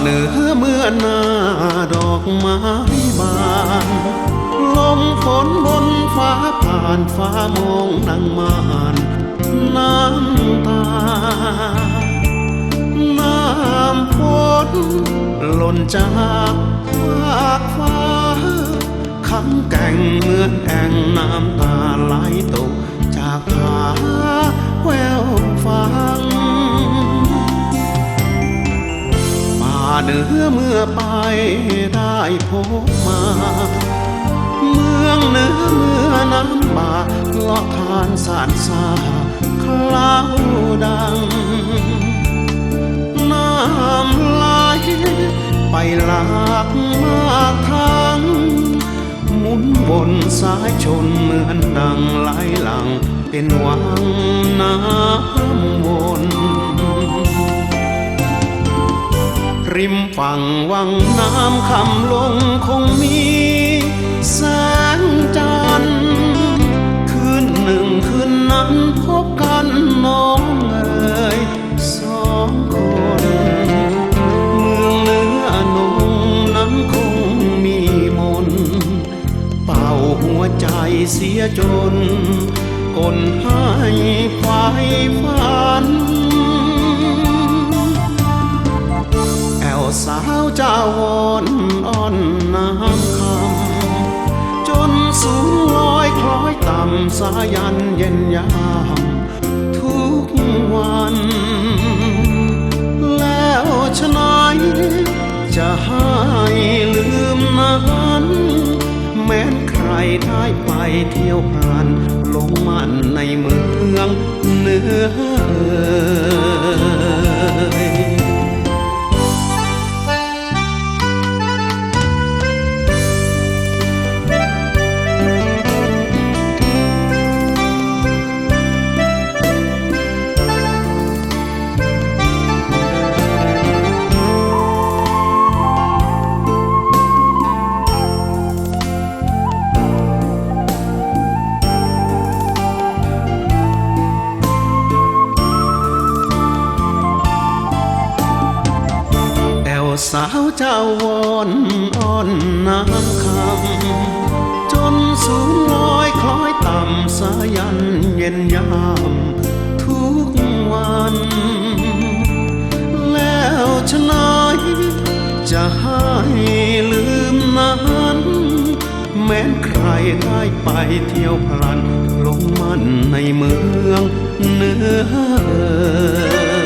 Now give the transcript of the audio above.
เหนือเมื่อหน้าดอกไม้บานลมฝนบนฟ้าผ่านฟ้ามองนางมานน้ำตา น้ำฝนหล่นจากฟากฟ้าคำแก่งเหมือนแอ่งน้ำตาไหลตกจากผา เหนือเมื่อไปได้พบมา เมืองเหนือเมื่อน้ำบาลอทานสานสาคลาวดัง น้ำไหลไปหลากมาทางหมุนวนสายชนเหมือนดังไหลหลัง เป็นวังน้ำวน ริมฝั่งวังน้ำคำลงคงมีแสงจันทร์คืนหนึ่งคืนนั้นพบกันน้องเอ๋ยสองคน เมืองเนืออนงนั้นคงมีมน เป่าหัวใจเสียจนกลให้ควายฝัน จ้าวอนอ่อนน้ำคำจนสูงลอยคล้อยต่ำสายันเย็นยามทุกวัน แล้วฉะไหนจะให้ลืมนั้นแม้นใครได้ไปเที่ยวพลันลงมันในเมืองเนื้อ เจ้าวอนอ่อนน้ำคำจนสูงลอยคล้อยต่ำสายันเย็นยามทุกวัน แล้วฉะไหนจะให้ลืมนั้นแม้นใครได้ไปเที่ยวพลันลงมันในเมืองเหนือ